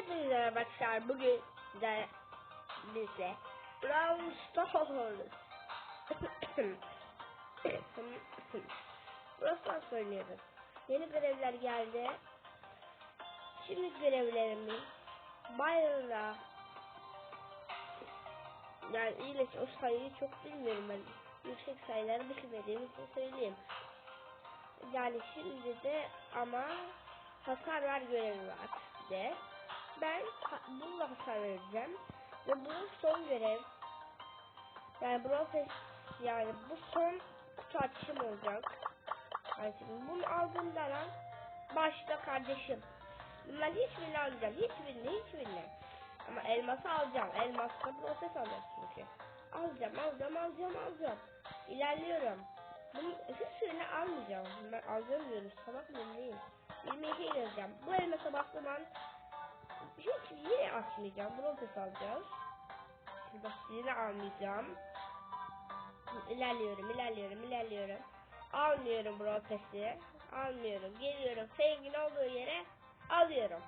Hepinize arkadaşlar. Bugün de bize Brown Stars Brawl Stars oynuyoruz. Yeni görevler geldi. Şimdi görevlerimiz Bayrağı yani iyileşti o sayıyı çok bilmiyorum ben. Yüksek sayıları bilmediğim için söyleyeyim. Yani şimdi de ama hasar ver görevi var de. Ben bununla hasar vereceğim. Ve bu son görev. Yani Brofes yani bu son kutu açışım olacak. Şimdi bunu aldığımda lan başla kardeşim. Bunlar hiçbirini almayacağım. Hiçbirini hiçbirini. Ama elması alacağım. Elmasla proses alacağız çünkü. Alacağım alacağım alacağım alacağım. İlerliyorum. Bunun hiçbirini almayacağım. Ben alacağım diyorum. Salak mıyım değil. 22 yazacağım. Bu elmasa bastığım an hiç yine açmayacağım. Proses alacağız. Şimdi bak yine almayacağım. İlerliyorum, ilerliyorum, ilerliyorum. Almıyorum protesti. Almıyorum. Geliyorum. Fengin olduğu yere alıyorum.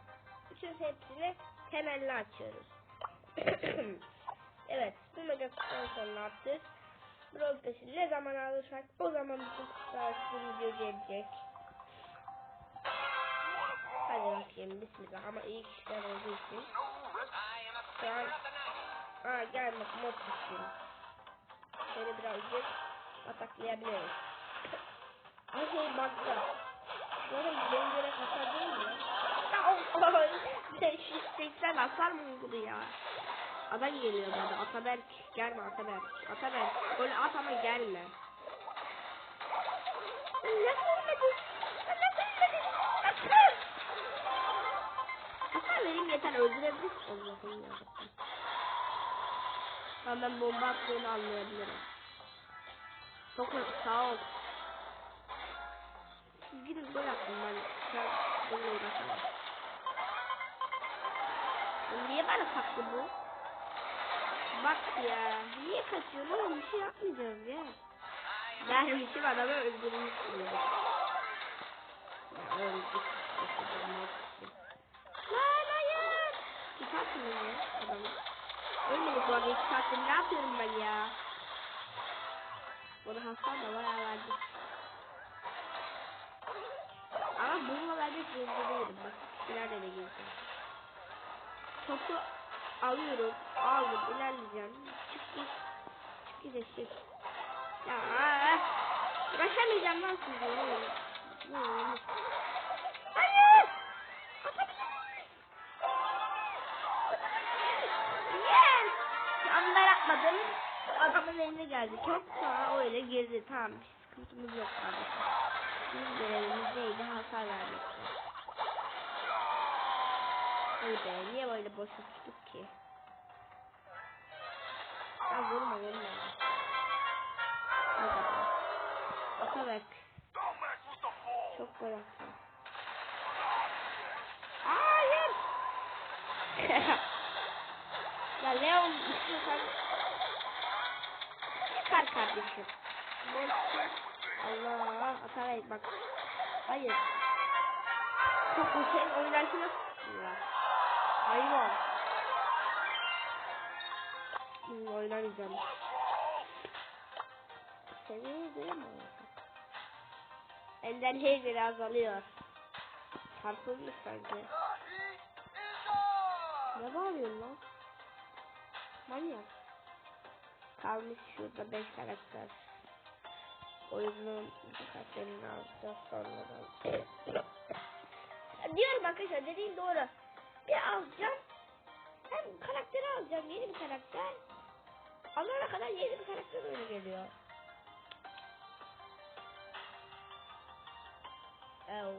Bütün hepsini temelli açıyoruz. evet. Bu mega kutudan sonra attık. Protesti ne zaman alırsak o zaman bütün kutular video gelecek. Bakayım bismillah ama iyi kişiler olduğu için. Şu an Aa gel bak mod tutayım. Şöyle birazcık ataklayabiliriz. Ay şey bakta. Böyle benim göre hasar değil mi? Ya o o şey seksen hasar mı vurdu ya? Ada geliyor bana. Ataberk gelme Ataberk. Ataberk böyle at ama gelme. Nasıl ölmedin? Vereyim yeter öldürebiliriz. Allah'ım yarabbim. Ben, ben bomba attığını anlayabilirim. Çok sağ ol. Gidin gol attım ben. Sen bununla uğraşamam. Niye bana taktı bu? Bak ya. Niye kaçıyorsun oğlum? Bir şey yapmayacağız ya. Dermişim adamı öldürmüşsün. Ya öldük. Lan hayır. Tutarsın beni adamı. Ölmedik bu arada iki saattir ne yapıyorum ben ya? Bana hasar da bayağı verdi. Ama bununla vermek zorunda değilim. Bak kişiler de girdi. Topu alıyorum. Aldım. ilerleyeceğim. Çık git. Çık git eşek. Ya uğraşamayacağım lan sizinle oğlum. Ne olur. Eline geldi. Çok sağ öyle girdi. Tamam bir sıkıntımız yok. Bizim görevimiz neydi? Hasar vermekti. Oy be niye böyle boş tuttuk ki? Ya vurma vurma. Hadi bakalım. Atabek. Çok gol attı. Hayır. ya Leon istiyorsan kardeşim. Allah Atabek bak. Hayır. Çok bu senin oynayışını ya. Hayvan. Şimdi oynamayacağım. Seviyeyi göre mi? Ender göre azalıyor. Çarpılmış bence. Ne bağırıyorsun lan? Manyak. Kalmış şurada 5 karakter. Oyunun karakterini alacağız sonradan. Diyorum arkadaşlar dediğim doğru. Bir alacağım. Hem karakteri alacağım yeni bir karakter. Alana kadar yeni bir karakter öyle geliyor. Ev.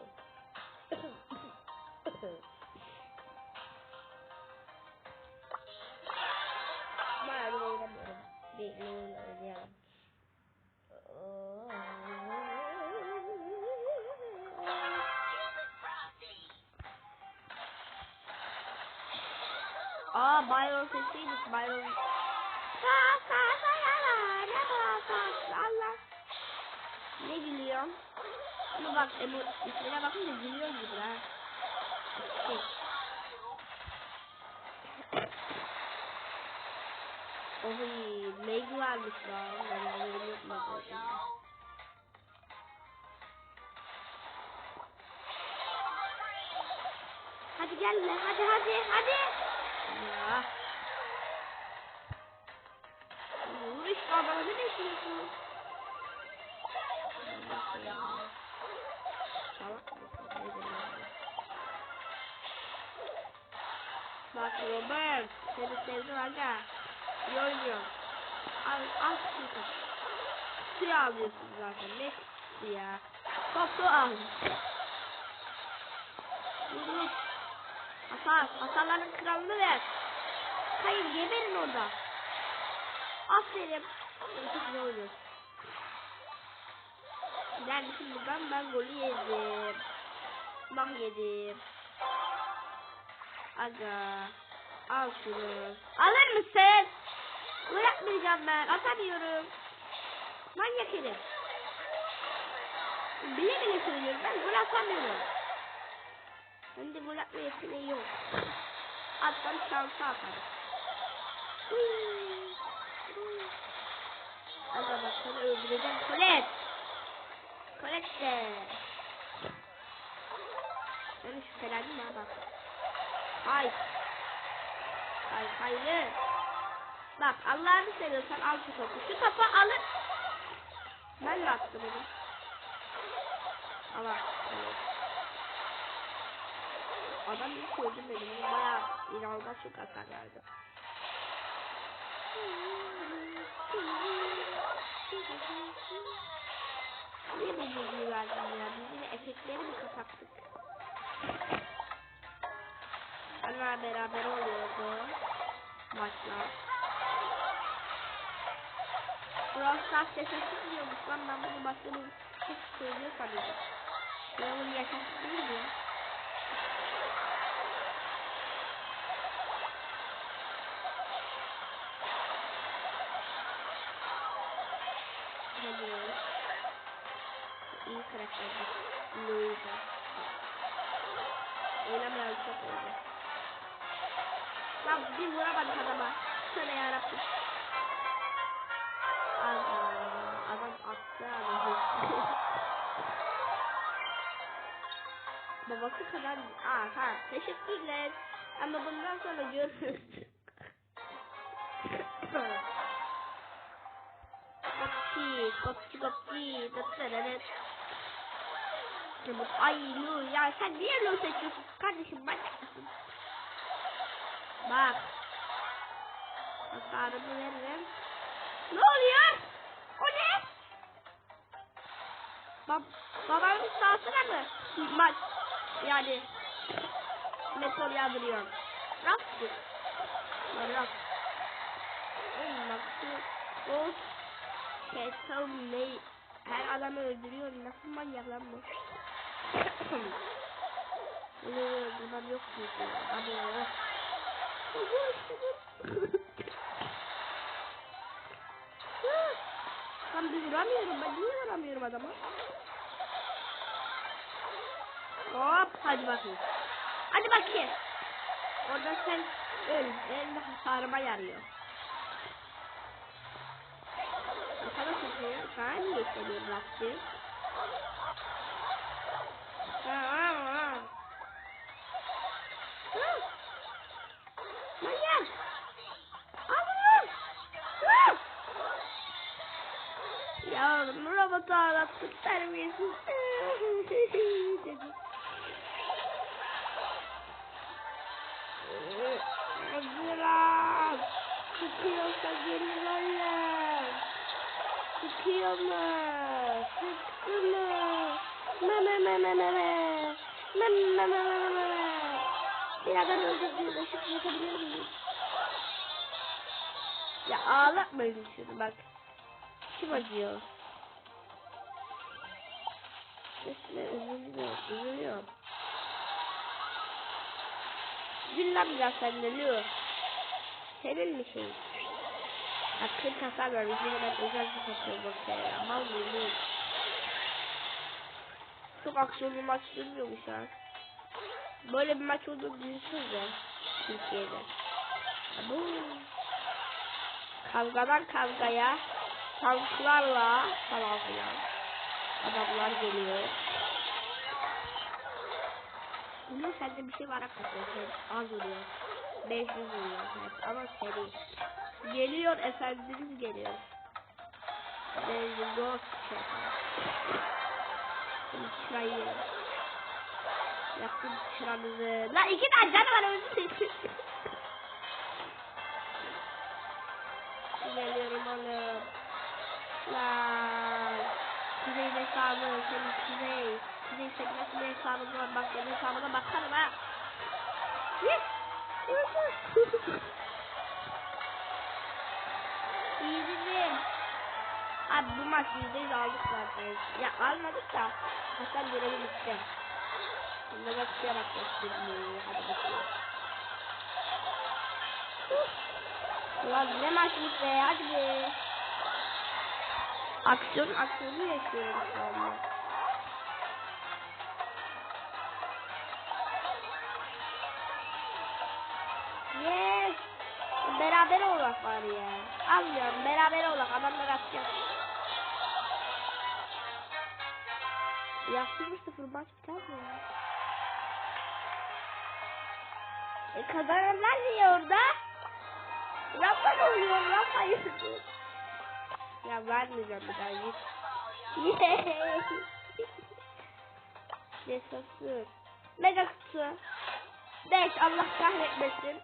Aa Myron sesiydik Myron. Allah. Ne gülüyorum? Ama bak e, bu ismine bakınca gülüyor gibi ha. Şey. Oy, Meg varmış lan. Ben haberim yok? Hadi gel hadi hadi hadi. Ya. Vur işte adamı ne demiyorum. Bak Robert, seni sevdim aga. İyi oynuyorsun. Al, al şunu. Suyu alıyorsun zaten. Ne ya? Topu al. Vurun. Hasar, hasarların kralını ver. Hayır, geberin orada. Aferin. Çok güzel oynuyorsun. Neredesin buradan? Ben golü yedim. Bak yedim. Aga. Al şunu. Alır mısın? Gol atmayacağım ben. Atamıyorum. Manyak herif. Bile bile söylüyorum. Ben gol atamıyorum. Bende gol atma yeteneği yok. Atsam şansı atarım. Aga bak seni öldüreceğim. Kolet. Kolet de. Ben şüphelendim ha bak. Hay. Hay hayır. Bak Allah'ını seviyorsan al şu topu. Şu topu alın. Ben de attım onu. Allah. Evet. Adam ilk öldüm benim. Baya inanılmaz çok hasar verdi. Niye bu bilgiyi verdin ya? Biz yine efektleri mi kapattık? Onlar beraber oluyordu. Maçlar. Brawl Stars yaşasın diyormuş lan ben bunu başkanım çok söylüyor sanıyordum. Ben bunu yaşasın değil mi? Hadi. İyi karakterdi. Louisa. Oynamayan çok oldu. Lan bir vuramadık adama. Söyle yarabbim. Aga, adam attı adamı. Babası kadar... Tamam teşekkürler. Ama bundan sonra görürüz. Kopçi, kopçi, kopçi. Çabuk. Ay Lu ya sen niye Lu seçiyorsun? Kardeşim bak. Bak. Hasarımı veririm. Ne oluyor? O ne? Bab babamın sahasına mı? Maç. Yani. Meteor yağdırıyor. Rastgele. Rast. Oğlum bak şu. O. Ketum ne? Her adamı öldürüyor. Nasıl manyak lan bu? Bunu öldürmem yok mu? Ama. Ben bir vuramıyorum. Ben niye vuramıyorum adama? Hop hadi bakayım. Hadi bakayım. Orada sen öl. Benim de hasarıma yarıyor. Sana tutuyor. Sana niye istediğim bıraktı? Manyak! Allah'ım! Ya robotu ağlattık terbiyesiz. Hazıram. Sıkıyorsa geliyorlar. Sıkıyor mu? Sıktı mı? Me me me me me me. Me me me me me me. Bir adam öldürdüğü ışık yapabilir miyim? Ya ağlatmayın şunu bak. Kim acıyor? Üstüne üzülüyor, üzülüyor. Gül lan biraz Leo. Senin mi şey? Hakkın tasar ver, bizi hemen özel bir bak ya. Mal mı Çok aksiyonlu maç dönmüyormuş ha. Böyle bir maç olduğunu düşünsenize. Türkiye'de. Bu. Kavgadan kavgaya tanklarla falan filan adamlar geliyor. Bunun sende bir şey var hakikaten. Az vuruyor. 500 vuruyor. Evet. Ama seri. Geliyor efendimiz geliyor. Benzi ghost şaka. Şimdi çırayı. Yaktım çıramızı. La iki tane canı var öldü. Geliyorum oğlum. Lan. Kuzey hesabı. Senin kuzey. Kuzey senin nasıl bir hesabın var. Bak benim hesabına bakarım ha. İyi Abi bu maç yüzdeyiz aldık zaten. Ya almadık da Hasan görevi bitti. Şimdi başlayarak göstermiyor. Hadi bakalım. Ulan ne maçmış be hadi be. Aksiyon aksiyonu yaşıyorum şu anda. Beraber olmak var ya. Almıyorum beraber olmak adamlar atacak. Ya 0-0 maç biter mi ya? E kazananlar niye orada? Rafa oluyor Rafa yüzü. Ya vermeyeceğim bir daha git. Desasır. Mega kutu. 5 Allah kahretmesin.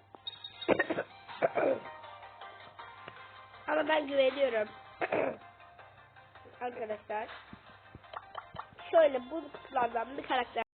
Ama ben güveniyorum. Arkadaşlar. Şöyle bu kutulardan bir karakter